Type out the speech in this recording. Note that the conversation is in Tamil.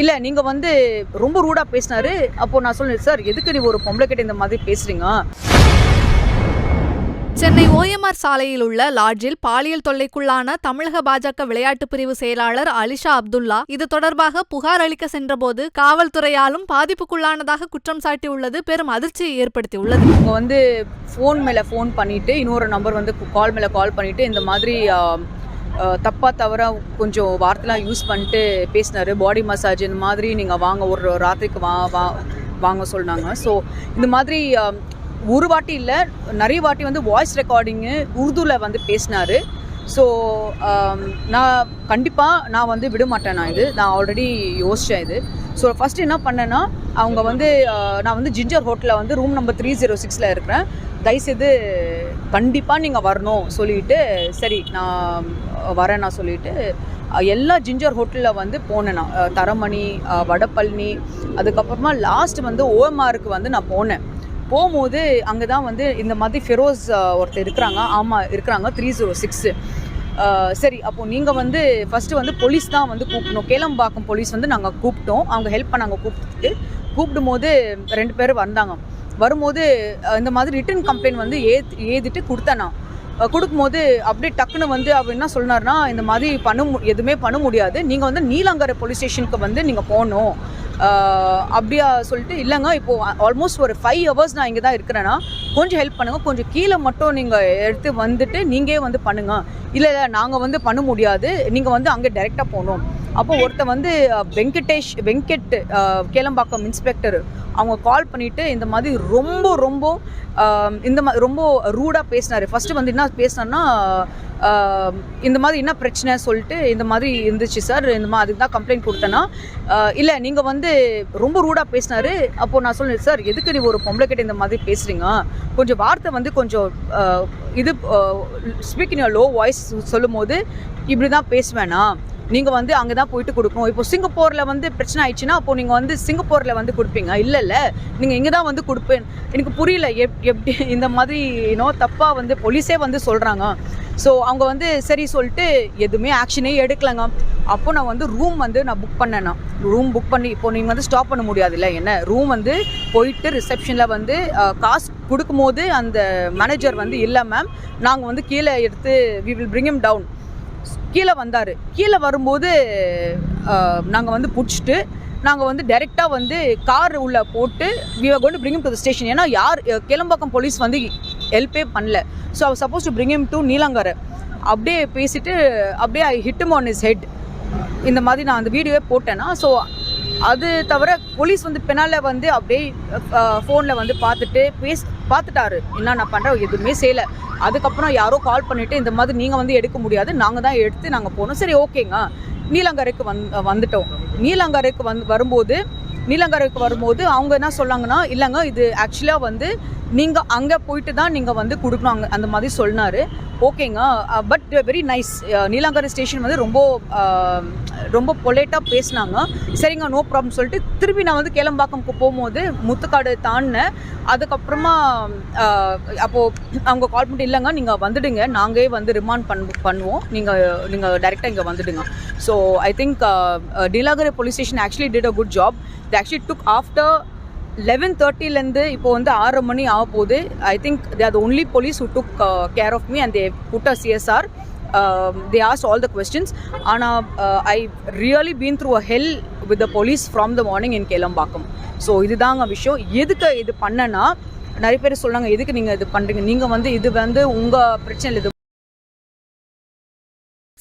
இல்ல நீங்க வந்து ரொம்ப ரூடா பேசினாரு. அப்போ நான் சொன்னேன் சார் எதுக்கு நீ ஒரு பொம்பளை கிட்ட இந்த மாதிரி பேசுறீங்க? சென்னை ஓஎம்ஆர் சாலையில் உள்ள லாட்ஜில் பாலியல் தொல்லைக்குள்ளான தமிழக பாஜக விளையாட்டு பிரிவு செயலாளர் அலிஷா அப்துல்லா இது தொடர்பாக புகார் அளிக்க சென்றபோது காவல்துறையாலும் பாதிப்புக்குள்ளானதாக குற்றம் சாட்டியுள்ளது. பெரும் அதிர்ச்சியை ஏற்படுத்தியுள்ளது. அவங்க வந்து ஃபோன் மேல ஃபோன் பண்ணிட்டு இன்னொரு நம்பர் வந்து கால் மேல கால் பண்ணிட்டு இந்த மாதிரி தப்பாக தவறாக கொஞ்சம் வார்த்தைலாம் யூஸ் பண்ணிட்டு பேசினாரு. பாடி மசாஜ் இந்த மாதிரி நீங்கள் வாங்க ஒரு ராத்திரிக்கு வா வா வாங்க சொன்னாங்க. ஸோ இந்த மாதிரி ஒரு வாட்டி இல்லை நிறைய வாட்டி வந்து வாய்ஸ் ரெக்கார்டிங்கு உருதுவில் வந்து பேசினாரு. ஸோ um, நான் கண்டிப்பாக நான் வந்து விட மாட்டேன் நான் இது. நான் ஆல்ரெடி யோசித்தேன் இது. ஸோ ஃபஸ்ட்டு என்ன பண்ணேன்னா அவங்க வந்து நான் வந்து ஜிஞ்சர் ஹோட்டலில் வந்து ரூம் நம்பர் த்ரீ ஜீரோ சிக்ஸில் இருக்கிறேன். தயவுசெய்து கண்டிப்பாக நீங்கள் வரணும் சொல்லிட்டு சரி நான் வரேன் நான் சொல்லிட்டு எல்லா ஜிஞ்சர் ஹோட்டலில் வந்து போனேன் நான். தரமணி வடப்பழனி வடபழனி அதுக்கப்புறமா லாஸ்ட் வந்து ஓஎம்ஆருக்கு வந்து நான் போனேன். போகும்போது அங்கே தான் வந்து இந்த மாதிரி ஃபெரோஸ் ஒருத்தர் இருக்கிறாங்க. ஆமாம் இருக்கிறாங்க த்ரீ ஜீரோ சிக்ஸு சரி அப்போ நீங்கள் வந்து ஃபஸ்ட்டு வந்து போலீஸ் தான் வந்து கூப்பிடணும். கேளம்பாக்கம் போலீஸ் வந்து நாங்கள் கூப்பிட்டோம். அவங்க ஹெல்ப் பண்ணாங்க கூப்பிட்டு கூப்பிடும் போது ரெண்டு பேரும் வந்தாங்க. வரும்போது இந்த மாதிரி ரிட்டன் கம்ப்ளைண்ட் வந்து ஏத் ஏதிட்டு கொடுத்தேன் நான். கொடுக்கும்போது அப்படியே டக்குன்னு வந்து அவர் என்ன சொன்னார்னா இந்த மாதிரி பண்ண மு எதுவுமே பண்ண முடியாது. நீங்கள் வந்து நீலாங்கரை போலீஸ் ஸ்டேஷனுக்கு வந்து நீங்கள் போகணும். அப்படியா சொல்லிட்டு இல்லைங்க இப்போது ஆல்மோஸ்ட் ஒரு ஃபைவ் ஹவர்ஸ் நான் இங்கே தான் இருக்கிறேன்னா கொஞ்சம் ஹெல்ப் பண்ணுங்கள் கொஞ்சம் கீழே மட்டும் நீங்கள் எடுத்து வந்துட்டு நீங்களே வந்து பண்ணுங்கள் இல்லை இல்லை நாங்கள் வந்து பண்ண முடியாது. நீங்கள் வந்து அங்கே டைரெக்டாக போகணும். அப்போ ஒருத்தர் வந்து வெங்கடேஷ் வெங்கட் கேளம்பாக்கம் இன்ஸ்பெக்டர் அவங்க கால் பண்ணிவிட்டு இந்த மாதிரி ரொம்ப ரொம்ப இந்த மாதிரி ரொம்ப ரூடாக பேசினார். ஃபஸ்ட்டு வந்து என்ன பேசினார்னா இந்த மாதிரி என்ன பிரச்சனை சொல்லிட்டு இந்த மாதிரி இருந்துச்சு சார் இந்த மாதிரி அதுக்கு தான் கம்ப்ளைண்ட் கொடுத்தேன்னா இல்லை நீங்கள் வந்து ரொம்ப ரூடாக பேசினாரு. அப்போது நான் சொன்னேன் சார் எதுக்கு நீ ஒரு பொம்பளை கிட்ட இந்த மாதிரி பேசுகிறீங்க கொஞ்சம் வார்த்தை வந்து கொஞ்சம் இது ஸ்பீக் இன் லோ வாய்ஸ் சொல்லும் போது இப்படி தான் பேசுவேனா? நீங்கள் வந்து அங்கே தான் போயிட்டு கொடுக்கணும். இப்போ சிங்கப்பூரில் வந்து பிரச்சனை ஆயிடுச்சுன்னா அப்போ நீங்கள் வந்து சிங்கப்பூரில் வந்து கொடுப்பீங்க. இல்லை இல்லை. நீங்கள் இங்கே தான் வந்து கொடுப்பேன். எனக்கு புரியல எப் எப்படி இந்த மாதிரி இன்னோ தப்பாக வந்து போலீஸே வந்து சொல்கிறாங்க ஸோ அவங்க வந்து சரி சொல்லிட்டு எதுவுமே ஆக்ஷனே எடுக்கலைங்க. அப்போ நான் வந்து ரூம் வந்து நான் புக் பண்ணேன்னா ரூம் புக் பண்ணி இப்போ நீங்கள் வந்து ஸ்டாப் பண்ண முடியாதுல்ல என்ன? ரூம் வந்து போயிட்டு ரிசப்ஷனில் வந்து காசு கொடுக்கும்போது அந்த மேனேஜர் வந்து இல்லை மேம் நாங்கள் வந்து கீழே எடுத்து we will bring him down கீழே வந்தார். கீழே வரும்போது நாங்கள் வந்து பிடிச்சிட்டு நாங்கள் வந்து டைரெக்டாக வந்து கார் உள்ளே போட்டு we are going to the station ஏன்னா யார் கிளம்பாக்கம் போலீஸ் வந்து ஹெல்ப்பே பண்ணல. So our supposed to bring to Neelankarai. அப்படியே பேசிட்டு அப்படியே I hit on his head இந்த மாதிரி நான் அந்த வீடியோவே போட்டேன்னா ஸோ அது தவிர போலீஸ் வந்து பின்னால் வந்து அப்படியே ஃபோனில் வந்து பார்த்துட்டு பேஸ் பார்த்துட்டாரு. என்ன நான் பண்ணுறேன் எதுவுமே செய்யலை. அதுக்கப்புறம் யாரோ கால் பண்ணிவிட்டு இந்த மாதிரி நீங்கள் வந்து எடுக்க முடியாது. நாங்கள் தான் எடுத்து நாங்கள் போனோம் சரி ஓகேங்க நீலங்கரைக்கு வந் வந்துட்டோம். நீலங்கரைக்கு வந்து வரும்போது நீலங்கரைக்கு வரும்போது அவங்க என்ன சொன்னாங்கன்னா இல்லைங்க இது ஆக்சுவலாக வந்து நீங்கள் அங்கே போயிட்டு தான் நீங்கள் வந்து கொடுக்கணும். அங்கே அந்த மாதிரி சொன்னார். ஓகேங்க. But very nice Neelankarai station வந்து ரொம்ப ரொம்ப பொலேட்டாக பேசினாங்க. சரிங்க நோ ப்ராப்ளம் சொல்லிட்டு திரும்பி நான் வந்து கேளம்பாக்கம்க்கு போகும்போது முத்துக்காடு தாண்டினேன். அதுக்கப்புறமா அப்போது அவங்க கால் பண்ணிட்டு இல்லைங்க நீங்கள் வந்துடுங்க. நாங்களே வந்து ரிமாண்ட் பண் பண்ணுவோம். நீங்கள் நீங்கள் டைரெக்டாக இங்கே வந்துடுங்க. So I think Neelankarai police station actually did a good job they actually took after eleven தேர்ட்டிலேருந்து இப்போ வந்து ஆறு மணி ஆக போகுது. I think they are the only police who took care of me and they put a CSR they ask all the questions ஆனால் I really been through a hell with the police from the morning in Kelambakkam so இதுதாங்க விஷயம். எதுக்கு இது பண்ணனா நிறைய பேர் சொன்னாங்க எதுக்கு நீங்கள் இது பண்ணுறீங்க நீங்கள் வந்து இது வந்து உங்கள் பிரச்சனை இது